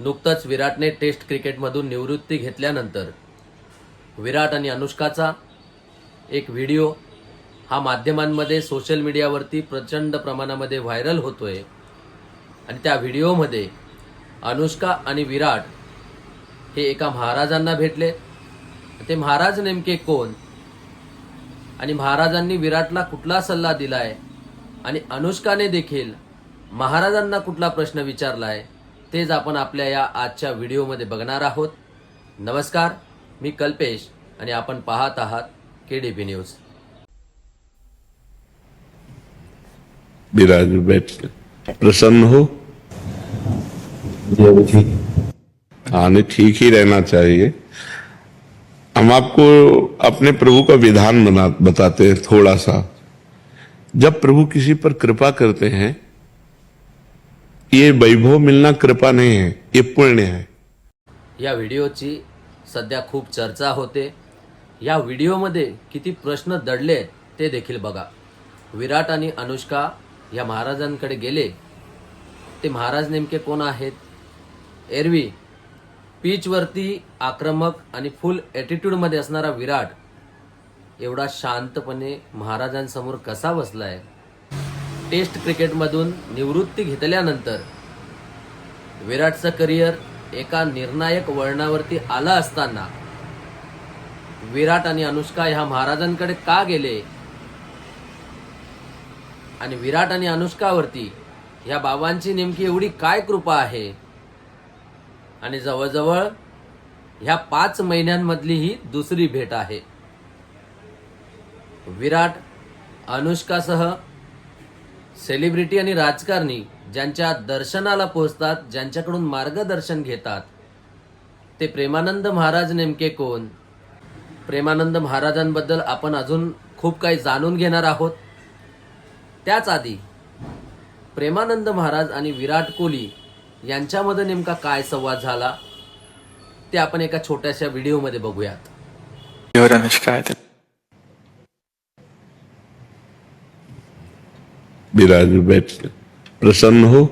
नुकतंच विराटने टेस्ट क्रिकेटमधून निवृत्ती घेतल्यानंतर. विराट आणि अनुष्काचा एक व्हिडिओ हा माध्यमांमध्ये सोशल मीडियावरती प्रचंड प्रमाणामध्ये व्हायरल होतोय. आणि त्या व्हिडिओमध्ये अनुष्का आणि विराट हे एका महाराजांना भेटले. ते महाराज नेमके कोण? आणि महाराजांनी विराटला कुठला सल्ला दिलाय? आणि अनुष्काने देखील महाराजांना कुठला प्रश्न विचारलाय? तेच आपण आपल्या या आजच्या व्हिडिओमध्ये बघणार आहोत. नमस्कार मी कल्पेश आणि आपण पाहत आहात के डी पी न्यूज. बिराज प्रसन्न हो. जी ठीक हाँ ठीक ही रहना चाहिए. हम आपको अपने प्रभु का विधान बना बताते हैं थोड़ा सा। जब प्रभु किसी पर कृपा करते हैं ये वैभव मिलना कृपा नाही आहे हे पुण्य आहे या व्हिडिओची सध्या खूप चर्चा होते. या व्हिडिओमध्ये किती प्रश्न दडले ते देखील बघा. विराट आणि अनुष्का या महाराजांकडे गेले. ते महाराज नेमके कोण आहेत? एरवी पीचवरती आक्रमक आणि फुल ॲटिट्यूडमध्ये असणारा विराट एवढा शांतपणे महाराजांसमोर कसा बसला आहे टेस्ट क्रिकेटमधून निवृत्ती घेतल्यानंतर विराटचं करिअर एका निर्णायक वळणावरती आलं असताना विराट आणि अनुष्का ह्या महाराजांकडे का गेले? आणि विराट आणि अनुष्कावरती ह्या बाबांची नेमकी एवढी काय कृपा आहे? आणि जवळजवळ ह्या पाच महिन्यांमधली ही दुसरी भेट आहे. विराट अनुष्कासह सेलिब्रिटी आणि राजकारणी ज्यांच्या दर्शनाला पोहोचतात ज्यांच्याकडून मार्गदर्शन घेतात ते प्रेमानंद महाराज नेमके कोण? प्रेमानंद महाराजांबद्दल आपण अजून खूप काही जाणून घेणार आहोत. त्याच आधी प्रेमानंद महाराज आणि विराट कोहली यांच्यामध्ये नेमका काय संवाद झाला ते आपण एका छोट्याशा व्हिडिओमध्ये बघूयात. विराज बैठ प्रसन्न हो।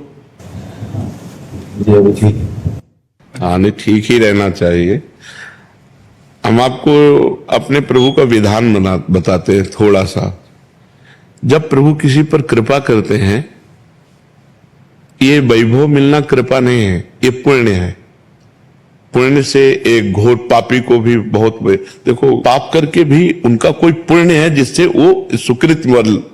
हाँ नहीं ठीक ही रहना चाहिए। हम आपको अपने प्रभु का विधान बना बताते हैं थोड़ा सा। जब प्रभु किसी पर कृपा करते हैं ये वैभव मिलना कृपा नहीं है ये पुण्य है। पुण्य से एक घोर पापी को भी बहुत देखो पाप करके भी उनका कोई पुण्य है जिससे वो सुकृत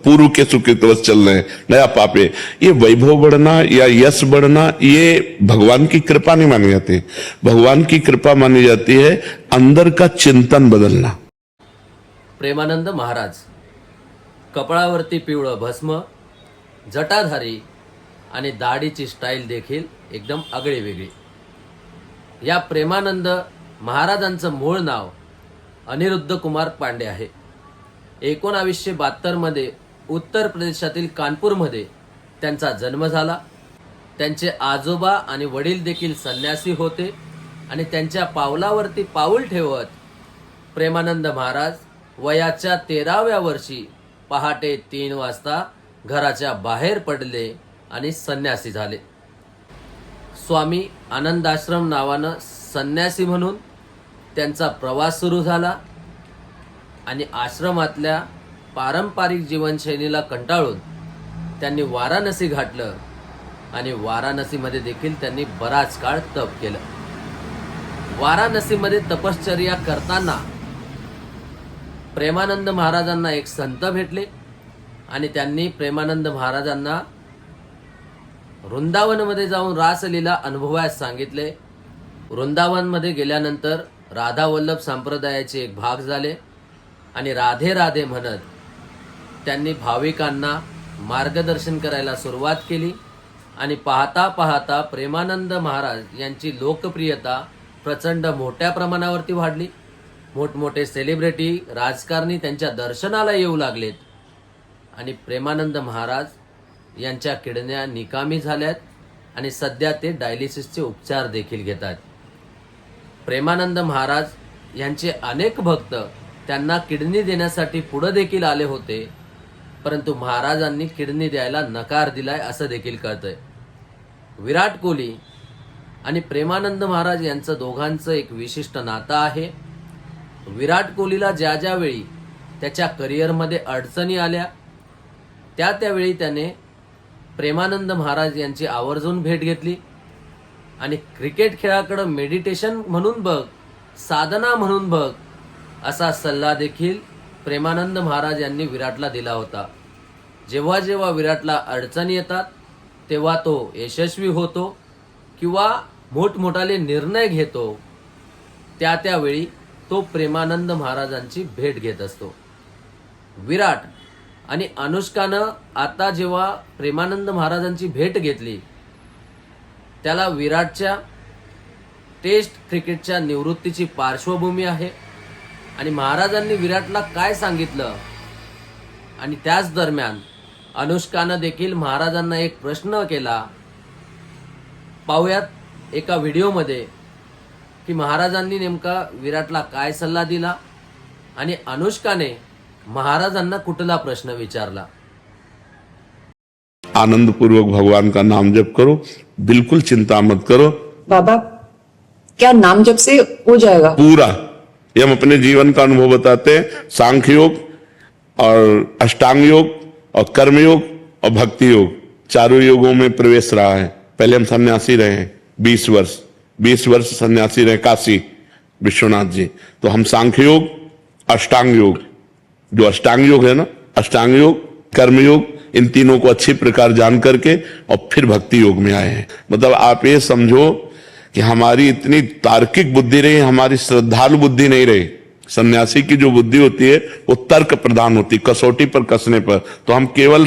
पूर्व के सुकृत चल रहे हैं। नया पापे ये वैभव बढ़ना या यश बढ़ना ये भगवान की कृपा नहीं मानी जाती। भगवान की कृपा मानी जाती है अंदर का चिंतन बदलना। प्रेमानंद महाराज कपाळावरती पिवळं भस्म जटाधारी आणि दाढीची स्टाईल देखील एकदम आगळी वेगळी या प्रेमानंद महाराजांचं मूळ नाव अनिरुद्ध कुमार पांडे आहे. एकोणावीसशे बहात्तरमध्ये उत्तर प्रदेशातील कानपूरमध्ये त्यांचा जन्म झाला. त्यांचे आजोबा आणि वडील देखील संन्यासी होते आणि त्यांच्या पावलावरती पाऊल ठेवत प्रेमानंद महाराज वयाच्या तेराव्या वर्षी पहाटे तीन वाजता घराच्या बाहेर पडले आणि संन्यासी झाले. स्वामी आनंदाश्रम नावानं संन्यासी म्हणून त्यांचा प्रवास सुरू झाला आणि आश्रमातल्या पारंपरिक जीवनशैलीला कंटाळून त्यांनी वाराणसी घातलं आणि वाराणसीमध्ये देखील त्यांनी बराच काळ तप केलं. वाराणसीमध्ये तपश्चर्या करताना प्रेमानंद महाराजांना एक संत भेटले आणि त्यांनी प्रेमानंद महाराजांना वृंदावनमध्ये जाऊन रासलीला अनुभवायला सांगितले. वृंदावनमध्ये गेल्यानंतर राधावल्लभ संप्रदायाचे एक भाग झाले आणि राधे राधे म्हणत त्यांनी भाविकांना मार्गदर्शन करायला सुरुवात केली आणि पाहता पाहता प्रेमानंद महाराज यांची लोकप्रियता प्रचंड मोठ्या प्रमाणावरती वाढली. मोठमोठे सेलिब्रिटी राजकारणी त्यांच्या दर्शनाला येऊ लागलेत. आणि प्रेमानंद महाराज यांच्या किडण्या निकामी झाल्यात आणि सध्या ते डायलिसिसचे उपचार देखील घेत आहेत. प्रेमानंद महाराज यांचे अनेक भक्त त्यांना किडनी देण्यासाठी पुढे देखील आले होते परंतु महाराजांनी किडनी द्यायला नकार दिलाय असं देखील कळतंय. विराट कोहली आणि प्रेमानंद महाराज यांचं दोघांचं एक विशिष्ट नातं आहे. विराट कोहलीला ज्या ज्यावेळी त्याच्या करिअरमध्ये अडचणी आल्या त्या त्यावेळी त्याने प्रेमानंद महाराज यांची आवर्जून भेट घेतली. आणि क्रिकेट खेळाकडं मेडिटेशन म्हणून बघ साधना म्हणून बघ असा सल्ला देखील प्रेमानंद महाराज यांनी विराटला दिला होता. जेव्हा जेव्हा विराटला अडचणी येतात तेव्हा तो यशस्वी होतो किंवा मोठमोठाले निर्णय घेतो त्या त्यावेळी तो प्रेमानंद महाराजांची भेट घेत असतो. विराट आणि अनुष्कानं आता जेव्हा प्रेमानंद महाराजांची भेट घेतली त्याला विराटच्या टेस्ट क्रिकेटच्या निवृत्तीची पार्श्वभूमी आहे. आणि महाराजांनी विराटला काय सांगितलं? आणि त्याच दरम्यान अनुष्कानं देखील महाराजांना एक प्रश्न केला. पाहुयात एका व्हिडिओमध्ये की महाराजांनी नेमका विराटला काय सल्ला दिला आणि अनुष्काने महाराजांना कुठला प्रश्न विचारला? आनंद पूर्वक भगवान का नाम जप करो बिल्कुल चिंता मत करो। बाबा क्या नाम जब से हो जाएगा? पूरा। ये हम अपने जीवन का अनुभव बताते हैं। सांख्य योग और अष्टांग योग और कर्म योग और भक्ति योग। चारों योगों में प्रवेश रहा है। पहले हम सन्यासी रहे हैं। बीस वर्ष। बीस वर्ष सन्यासी रहे। काशी। विश्वनाथ जी। तो हम सांख्य योग अष्टांग योग। जो अष्टांग योग है ना, अष्टांग योग, कर्म योग, इन तीनों को अच्छी प्रकार जान करके और फिर भक्ति योग में आए हैं। मतलब आप ये समझो कि हमारी इतनी तार्किक बुद्धि रही, हमारी श्रद्धालु बुद्धि नहीं रही। सन्यासी की जो बुद्धि होती है, वो तर्क प्रधान होती, कसौटी पर कसने पर। तो हम केवल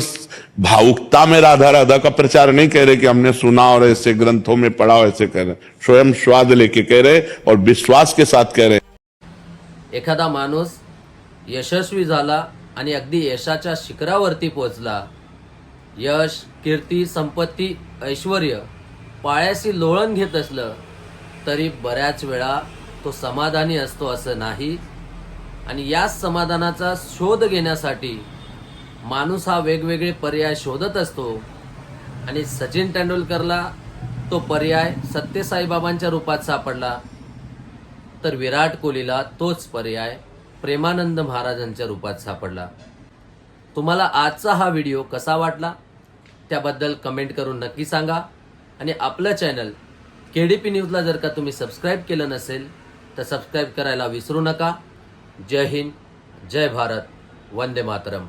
भावुकता में राधा राधा का प्रचार नहीं कह रहे कि हमने सुना और ऐसे ग्रंथों में पढ़ा और ऐसे कह रहे। स्वयं स्वाद लेके कह रहे और विश्वास के साथ कह रहे। एखादा माणूस यशस्वी झाला आणि अगदी यशाच्या शिखरावरती पोचला यश कीर्ती संपत्ती ऐश्वर पायाशी लोळण घेत असलं तरी बऱ्याच वेळा तो समाधानी असतो असं नाही. आणि याच समाधानाचा शोध घेण्यासाठी माणूस हा वेगवेगळे पर्याय शोधत असतो. आणि सचिन तेंडुलकरला तो पर्याय सत्यसाईबाबांच्या रूपात सापडला. तर विराट कोहलीला तोच पर्याय प्रेमानंद महाराजांच्या रूपात सापडला. तुम्हाला आजचा हा व्हिडिओ कसा वाटला? त्याबद्दल कमेंट करून नक्की सांगा. आणि आपलं चॅनल के डी पी न्यूजला जर का तुम्ही सबस्क्राईब केलं नसेल तर सबस्क्राईब करायला विसरू नका. जय हिंद जय भारत वंदे मातरम.